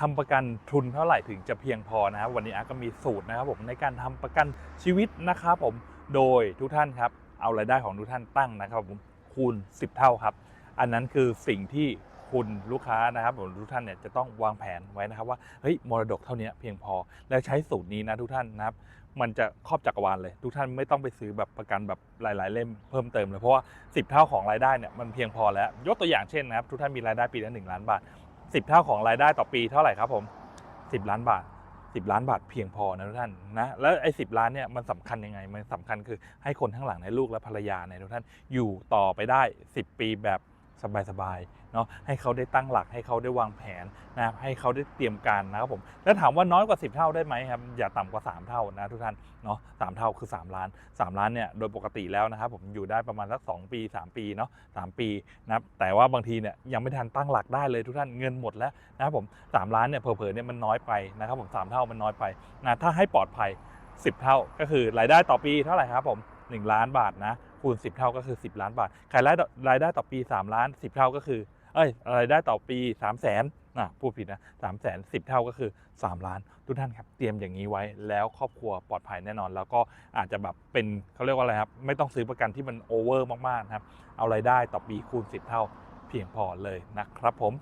ทำประกันทุนเท่าไหร่ถึงจะเพียงพอนะครับวันนี้อาร์ก็มีสูตรนะครับผมในการทำประกันชีวิตนะครับผมโดยทุกท่านครับเอารายได้ของทุกท่านตั้งนะครับผมคูณ 10 เท่าครับ อันนั้นคือสิ่งที่คุณลูกค้านะครับผมทุกท่านเนี่ยจะต้องวางแผนไว้นะครับว่าเฮ้ยมรดกเท่านี้เพียงพอ แล้วใช้สูตรนี้นะทุกท่านนะครับมันจะครอบจักรวาลเลย ทุกท่านไม่ต้องไปซื้อแบบประกันแบบหลาย ๆ เล่มเพิ่มเติมเลยเพราะว่า 10 เท่าของรายได้เนี่ยมันเพียงพอแล้ว ยกตัวอย่างเช่นนะครับทุกท่านมีรายได้ปีละ1ล้านบาท 10 เท่าของรายได้ต่อปีเท่าไหร่ครับผม 10 ล้านบาท 10 ล้านบาทเพียงพอนะทุกท่านนะแล้วไอ้สิล้านเนี่ยมันสำคัญยังไง มันสำคัญคือให้คนข้างหลังในลูกและภรรยาในทุกท่านอยู่ต่อไปได้ 10 ปีแบบ สบายๆเนาะให้เขาได้ตั้งหลักให้เขาได้วางแผนนะครับให้เขาได้เตรียมการนะครับผมแล้วถามว่าน้อยกว่า 10 เท่าได้ไหมครับอย่าต่ำกว่า 3 เท่านะทุกท่านเนาะสามเท่าคือ 3 ล้าน 3 ล้านเนี่ยโดยปกติแล้วนะครับผมอยู่ได้ประมาณสัก2ปี 3 ปีเนาะ3ปีนะครับแต่ว่าบางทีเนี่ยยังไม่ทันตั้งหลักได้เลยทุกท่านเงินหมดแล้วนะครับผม3ล้านเนี่ยเผลอๆเนี่ยมันน้อยไปนะครับผม3เท่ามันน้อยไปนะถ้าให้ปลอดภัย 10 เท่าก็คือรายได้ต่อปีเท่าไหร่ครับผม1ล้านบาทนะ คูณ 10 เท่าก็คือ 10 ล้านบาทใครรายได้รายได้ต่อปี 3 ล้าน 10 เท่าก็คือ เอ้ย รายได้ต่อปี 3 0 0แสนนะพูดผิดนะ3 0 0แสน10เท่าก็คือ 3 ล้าน ทุกท่านครับ เตรียมอย่างนี้ไว้แล้วครอบครัวปลอดภัยแน่นอน แล้วก็อาจจะแบบเป็นเขาเรียกว่าอะไรครับ ไม่ต้องซื้อประกันที่มันโอเวอร์มากๆนะครับ เอารายได้ต่อปีคูณ 10 เท่าเพียงพอเลยนะครับผม